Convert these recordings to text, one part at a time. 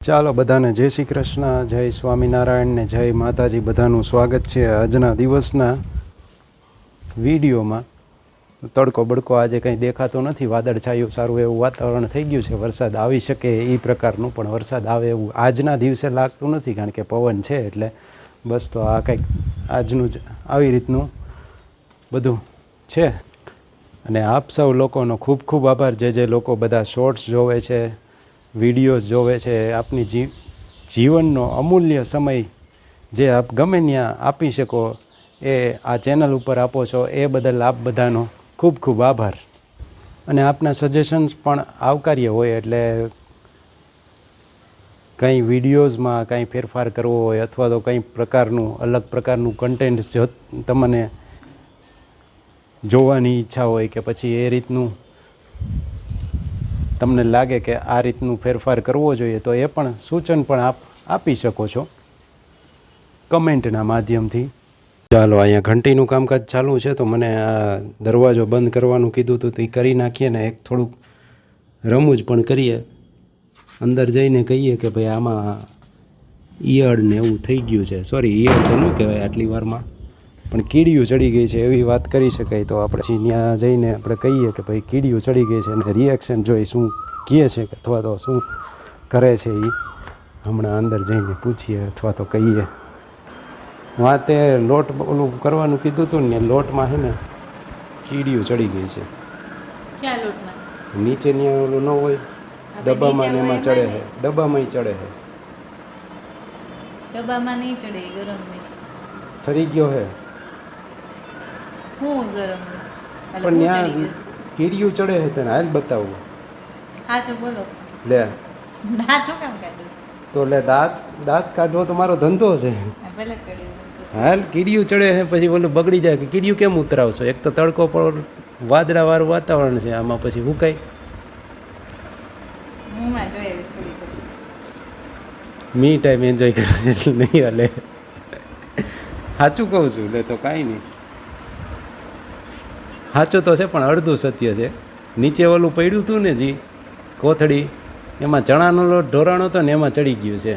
ચાલો બધાને જય શ્રી કૃષ્ણ, જય સ્વામિનારાયણ ને જય માતાજી, બધાનું સ્વાગત છે આજના દિવસના વિડીયોમાં. તડકો બડકો આજે કંઈ દેખાતો નથી વાદળછાયું સારું એવું વાતાવરણ થઈ ગયું છે, વરસાદ આવી શકે એ પ્રકારનું, પણ વરસાદ આવે એવું આજના દિવસે લાગતું નથી, કારણ કે પવન છે એટલે બસ તો આ કંઈક આજનું જ આવી રીતનું બધું છે. અને આપ સૌ લોકોનો ખૂબ ખૂબ આભાર, જે જે લોકો બધા શોર્ટ્સ જોવે છે વિડીયોઝ જોવે છે, આપની જી, જીવનનો અમૂલ્ય સમય જે આપ ગમે ત્યાં આપી શકો એ આ ચેનલ ઉપર આપો છો, એ બદલ આપ બધાનો ખૂબ ખૂબ આભાર. અને આપના સજેશન્સ પણ આવકાર્ય હોય એટલે કંઈ વિડીયોઝમાં કંઈ ફેરફાર કરવો હોય અથવા તો કંઈ પ્રકારનું, અલગ પ્રકારનું કન્ટેન્ટ જો તમને જોવાની ઈચ્છા હોય કે પછી એ રીતનું તમને લાગે કે આ રીતનું ફેરફાર કરવો જોઈએ, તો એ પણ સૂચન પણ આપ આપી શકો છો કમેન્ટના માધ્યમથી. ચાલો, અહીંયા ઘંટીનું કામકાજ ચાલુ છે, તો મને આ દરવાજો બંધ કરવાનું કીધું હતું, તો એ કરી નાખીએ ને એક થોડુંક રમૂજ પણ કરીએ. અંદર જઈને કહીએ કે ભાઈ આમાં ઈયળ ને એવું થઈ ગયું છે. સોરી ઈયળ તો ન કહેવાય આટલી વારમાં. પણ કીડીયું ચડી ગઈ છે એવી વાત કરી શકાય તો આપણે ત્યાં જઈને આપણે કહીએ કે ભાઈ કીડીયું ચડી ગઈ છે અને રિએક્શન જોઈ શું કહે છે કે અથવા તો શું કરે છે એ હમણાં અંદર જઈને પૂછીએ અથવા તો કહીએ. વાતે લોટ ઓલું કરવાનું કીધું હતું ને લોટમાં છે ને કીડીયું ચડી ગઈ છે. ક્યાં લોટમાં? નીચે ત્યાં ઓલું ન હોય ડબ્બામાં ને એમાં ચડે છે ડબ્બામાં ચડે છે ડબ્બામાં નહીં ચડે ગરમ હોય. થરી ગયો છે હું ગરમ પણ ત્યાં કીડિયું ચડે છે. તને હાલ બતાવું. હાચું બોલો. લે. ના કેમ કાઢ્યું? તો લે દાંત દાંત કાઢવો તો મારો ધંધો છે. ભલે હાલ કીડીયું ચડે છે પછી બોલું બગડી જાય કે કીડીયું કેમ ઉતરાવશો? એક તો તડકો પર વાદળાવાળું વાતાવરણ છે આમાં પછી હુકાય હું માં ટાઈમ એન્જોય કરે એટલે નહીં હાલે. સાચું કહું છું લે તો કાંઈ નહીં. સાચું તો છે પણ અડધું સત્ય છે. નીચે ઓલું પડ્યું હતું ને જી કોથળી એમાં ચણાનો લોટ ઢોરાણો હતો ને એમાં ચડી ગયું છે.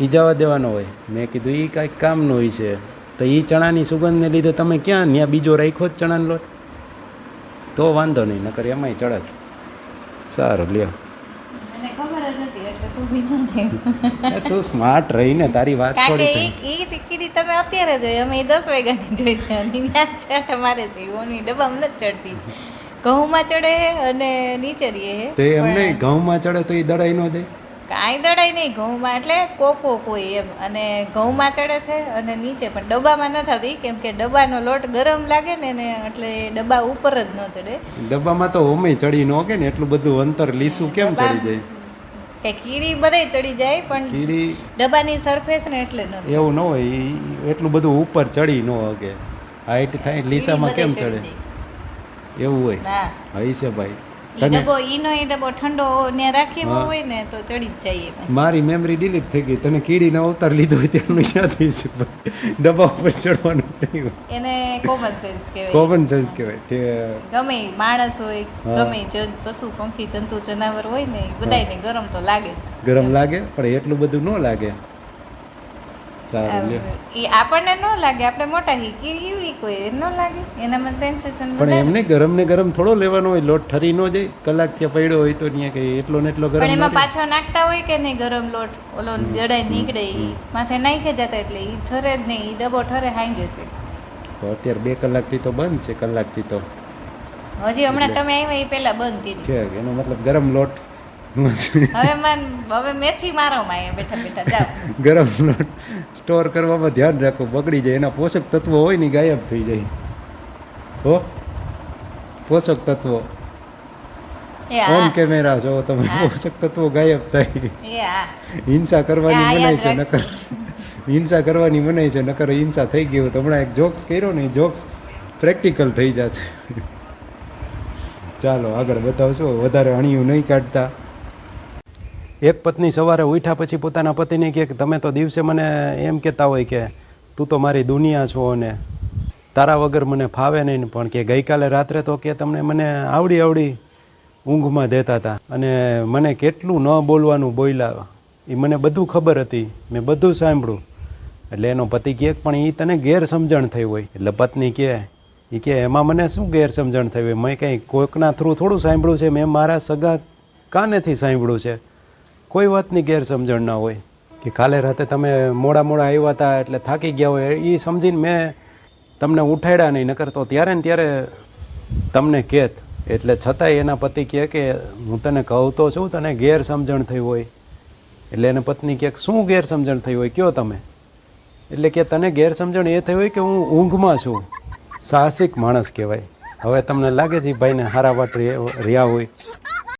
ઈ જવા દેવાનું હોય. મેં કીધું એ કાંઈક કામનું હોય છે. તો એ ચણાની સુગંધને લીધે તમે ક્યાં ત્યાં બીજો રાખ્યો જ ચણાનો લોટ? તો વાંધો નહીં નકર એમાંય ચડત સારું લ્યો. જ હતી એટલે તું બી ન થઈ તું સ્માર્ટ રહીને તારી વાત કારણ કે થોડી ઈ ઈ તમે અત્યારે જોઈ અમે ઈ દસ વાગ્યાની જોઈ છે અને ત્યાં ચાટા મારે છે ઓની ડબ્બામાં નથી ચડતી. ઘઉંમાં ચડે અને નીચે રહીએ છે તો ઘઉંમાં ચડે તો એ દડાઈ ન જાય કાંઈ દડાય નહીં ઘઉંમાં એટલે કોકો કોઈ એમ. અને ઘઉંમાં ચડે છે અને નીચે પણ ડબ્બામાં ન થતી કેમ કે ડબ્બાનો લોટ ગરમ લાગે ને ને એટલે ડબ્બા ઉપર જ ન ચડે. ડબ્બામાં તો ઓમે ચડી ન કે ને એટલું બધું અંતર લીસું કેમ ચડી જાય? કે કીડી બધે ચડી જાય પણ કીડી ડબ્બાની સરફેસ ને એટલે ન એવું ન હોય એટલું બધું ઉપર ચડી ન શકે હાઈટ થાય લીસામાં કેમ ચડે એવું હોય. હા. છે ભાઈ. ડબ્બો ઈનો એ ડબો ઠંડો ને રાખીએ હોય ને તો ચડી જ જાય મારી મેમરી ડિલીટ થઈ ગઈ. તને કીડીનો અવતાર લીધો હોય ત્યાંનું યાદ થઈ છે ડબ્બા ઉપર ચડવાનું એને કોમન સેન્સ કહેવાય. કોમન સેન્સ કહેવાય. કે ગમે માણસ હોય ગમે પશુ પંખી જંતુ જનાવર હોય ને ઈ બધાયને ગરમ તો લાગે જ. ગરમ લાગે પણ એટલું બધું ન લાગે. સારું લ્યો. આપણને ન લાગે આપણે મોટા હી કીડી કોઈ ન લાગે? એનામાં સેન્સેશન પણ એમને ગરમ ને ગરમ થોડો લેવાનો હોય લોટ ઠરી ન જાય કલાકથી પડ્યો હોય તો ત્યાં કઈ એટલો ને એટલો ગરમ પણ એમાં પાછો નાખતા હોય કે નહીં ગરમ લોટ? ઓલો જડાઈ નીકળે ઈ. માથે નાખી જતા એટલે ઈ ઠરે જ નહીં ઈ ઠરે હાંજે છે. તો અત્યારે બે કલાકથી તો બંધ છે કલાકથી તો. હજી હમણાં તમે આવ્યા એ પહેલા બંધ કરી છે એનો મતલબ ગરમ લોટ. હવે મન હવે મેથી મારો માં બેઠા બેઠા જાઓ. ગરમ લોટ. સ્ટોર કરવામાં ધ્યાન રાખો બગડી જાય. એના પોષક તત્વો હોય ને ગાયબ થઈ જાય. હો? પોષક તત્વો. ફોન ઓન કેમેરા જો તમે. પોષક તત્વો ગાયબ થાય. હિંસા કરવાની મનાય છે નકર. હિંસા કરવાની મનાય છે નકર હિંસા થઈ ગઈ તો હમણાં એક જોક્સ કર્યો ને જોક્સ પ્રેક્ટિકલ થઈ જાત. ચાલો આગળ બતાવશો. વધારે અણિયું નહીં કાઢતા. એક પત્ની સવારે ઉઠ્યા પછી પોતાના પતિને કહે કે, તમે તો દિવસે મને એમ કહેતા હોય કે, તું તો મારી દુનિયા છો અને તારા વગર મને ફાવે નહીં. પણ કે ગઈકાલે રાત્રે તો કે તમને મને આવડી આવડી ઊંઘમાં દેતા હતા અને મને કેટલું ન બોલવાનું બોલ્યા. એ મને બધું ખબર હતી, મેં બધું સાંભળ્યું. એટલે એનો પતિ કહે પણ એ તને ગેરસમજણ થઈ હોય. એટલે પત્ની કહે એ કે એમાં મને શું ગેરસમજણ થઈ હોય? મેં કંઈ કોઈકના થ્રુ થોડું સાંભળ્યું છે? મેં મારા સગા કાનેથી સાંભળ્યું છે? કોઈ વાતની ગેરસમજણ ના હોય કે કાલે રાતે તમે મોડા મોડા આવ્યા હતા એટલે થાકી ગયા હોય એ સમજીને મેં તમને ઉઠાડ્યા નહીં, નકર તો ત્યારે ને ત્યારે તમને કહેત એટલે છતાંય એના પતિ કહે કે હું તને કહું તો છું, તને ગેરસમજણ થઈ હોય. એટલે એને પત્ની કહે શું ગેરસમજણ થઈ હોય, કયો તમે? એટલે કે તને ગેરસમજણ એ થઈ હોય કે હું ઊંઘમાં છું. સાહસિક માણસ કહેવાય. હવે તમને લાગે છે ભાઈને હારા વાટ રહ્યા હોય.